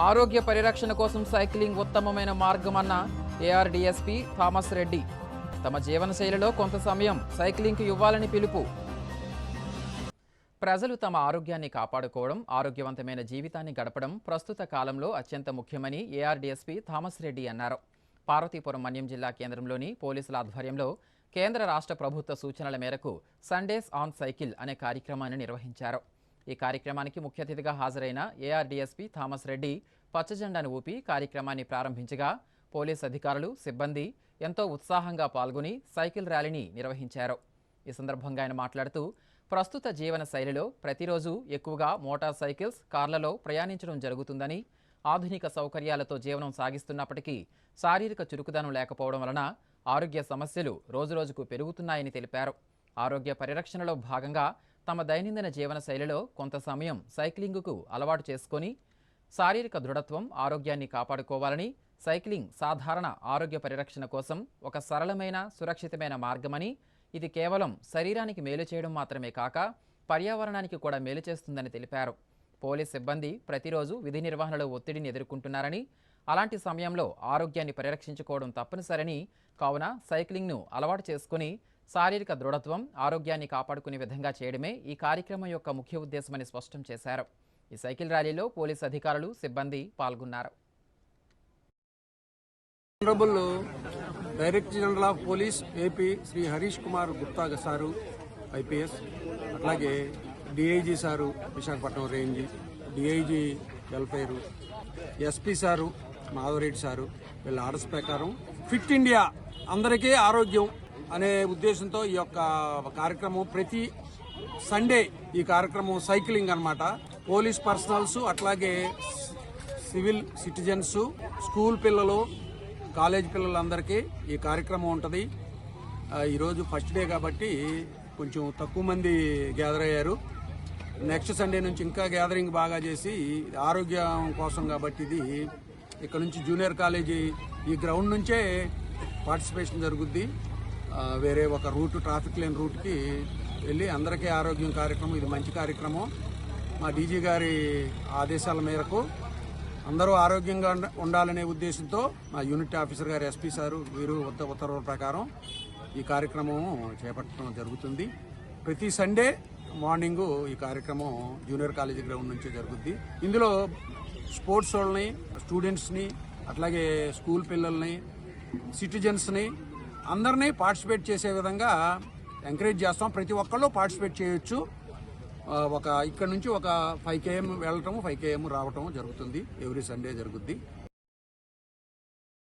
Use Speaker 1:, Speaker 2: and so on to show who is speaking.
Speaker 1: ఆరోగ్య పరిరక్షణ కోసం సైక్లింగ్ ఉత్తమమైన మార్గమన్న ఏఆర్డీఎస్పీ థామస్ రెడ్డి. తమ జీవనశైలిలో కొంత సమయం సైక్లింగ్కు ఇవ్వాలని పిలుపు. ప్రజలు తమ ఆరోగ్యాన్ని కాపాడుకోవడం ఆరోగ్యవంతమైన జీవితాన్ని గడపడం ప్రస్తుత కాలంలో అత్యంత ముఖ్యమని ఏఆర్డీఎస్పీ థామస్ రెడ్డి అన్నారు. పార్వతీపురం మన్యం జిల్లా కేంద్రంలోని పోలీసుల ఆధ్వర్యంలో కేంద్ర రాష్ట్ర ప్రభుత్వ సూచనల మేరకు సండేస్ ఆన్ సైకిల్ అనే కార్యక్రమాన్ని నిర్వహించారు. ఈ కార్యక్రమానికి ముఖ్య అతిథిగా హాజరైన ఏఆర్డీఎస్పీ థామస్ రెడ్డి పచ్చజెండాను ఊపి కార్యక్రమాన్ని ప్రారంభించగా పోలీస్ అధికారులు సిబ్బంది ఎంతో ఉత్సాహంగా పాల్గొని సైకిల్ ర్యాలీని నిర్వహించారు. ఈ సందర్భంగా ఆయన మాట్లాడుతూ ప్రస్తుత జీవన శైలిలో ప్రతిరోజు ఎక్కువగా మోటార్ సైకిల్స్ కార్లలో ప్రయాణించడం జరుగుతుందని ఆధునిక సౌకర్యాలతో జీవనం సాగిస్తున్నప్పటికీ శారీరక చురుకుదనం లేకపోవడం వలన ఆరోగ్య సమస్యలు రోజురోజుకు పెరుగుతున్నాయని తెలిపారు. ఆరోగ్య పరిరక్షణలో భాగంగా తమ దైనందిన జీవన శైలిలో కొంత సమయం సైక్లింగ్కు అలవాటు చేసుకొని శారీరక దృఢత్వం ఆరోగ్యాన్ని కాపాడుకోవాలని సైక్లింగ్ సాధారణ ఆరోగ్య పరిరక్షణ కోసం ఒక సరళమైన సురక్షితమైన మార్గమని ఇది కేవలం శరీరానికి మేలు చేయడం మాత్రమే కాక పర్యావరణానికి కూడా మేలు చేస్తుందని తెలిపారు. పోలీస్ సిబ్బంది ప్రతిరోజు విధి నిర్వహణలో ఒత్తిడిని ఎదుర్కొంటున్నారని అలాంటి సమయంలో ఆరోగ్యాన్ని పరిరక్షించుకోవడం తప్పనిసరని కావున సైక్లింగ్ను అలవాటు చేసుకుని శారీరక దృఢత్వం ఆరోగ్యాన్ని కాపాడుకునే విధంగా చేయడమే ఈ కార్యక్రమం యొక్క ముఖ్య ఉద్దేశమని స్పష్టం చేశారు. ఈ సైకిల్ ర్యాలీలో పోలీస్ అధికారులు సిబ్బంది పాల్గొన్నారు.
Speaker 2: Honourable director general of police AP Shri Harish Kumar Gupta sir IPS అట్లాగే DIG sir Visakhapatnam range DIG welfare SP sir Madhava Reddy sir వీళ్ళ ఆర్డర్స్ ప్రకారం ఫిట్ ఇండియా అందరికీ ఆరోగ్యం. అనే ఉద్దేశంతో ఈ యొక్క కార్యక్రమం ప్రతి సండే ఈ కార్యక్రమం సైక్లింగ్ అన్నమాట. పోలీస్ పర్సనల్స్ అట్లాగే సివిల్ సిటిజన్స్ స్కూల్ పిల్లలు కాలేజ్ పిల్లలందరికీ ఈ కార్యక్రమం ఉంటుంది. ఈరోజు ఫస్ట్ డే కాబట్టి కొంచెం తక్కువ మంది గ్యాదర్ అయ్యారు. నెక్స్ట్ సండే నుంచి ఇంకా గ్యాదరింగ్ బాగా చేసి ఆరోగ్యం కోసం కాబట్టి ఇది ఇక్కడ నుంచి జూనియర్ కాలేజీ ఈ గ్రౌండ్ నుంచే పార్టిసిపేషన్ జరుగుద్ది. వేరే ఒక రూట్ ట్రాఫిక్ లేని రూట్కి వెళ్ళి అందరికీ ఆరోగ్యం కార్యక్రమం ఇది మంచి కార్యక్రమం. మా డీజీ గారి ఆదేశాల మేరకు అందరూ ఆరోగ్యంగా ఉండాలనే ఉద్దేశంతో మా యూనిట్ ఆఫీసర్ గారు ఎస్పీ సారు వీరు ఉత్త ఉత్తర్వుల ప్రకారం ఈ కార్యక్రమం చేపట్టడం జరుగుతుంది. ప్రతి సండే మార్నింగ్ ఈ కార్యక్రమం జూనియర్ కాలేజీ గ్రౌండ్ నుంచే జరుగుద్ది. ఇందులో స్పోర్ట్స్ వాళ్ళని స్టూడెంట్స్ని అట్లాగే స్కూల్ పిల్లల్ని సిటిజన్స్ని అందరినీ పార్టిసిపేట్ చేసే విధంగా ఎంకరేజ్ చేస్తాం. ప్రతి ఒక్కళ్ళు పార్టిసిపేట్ చేయొచ్చు. ఒక ఇక్కడ నుంచి ఒక ఫైవ్ కేఎం వెళ్ళటం ఫైవ్ కేఎం రావటం జరుగుతుంది. ఎవ్రీ సండే జరుగుద్ది.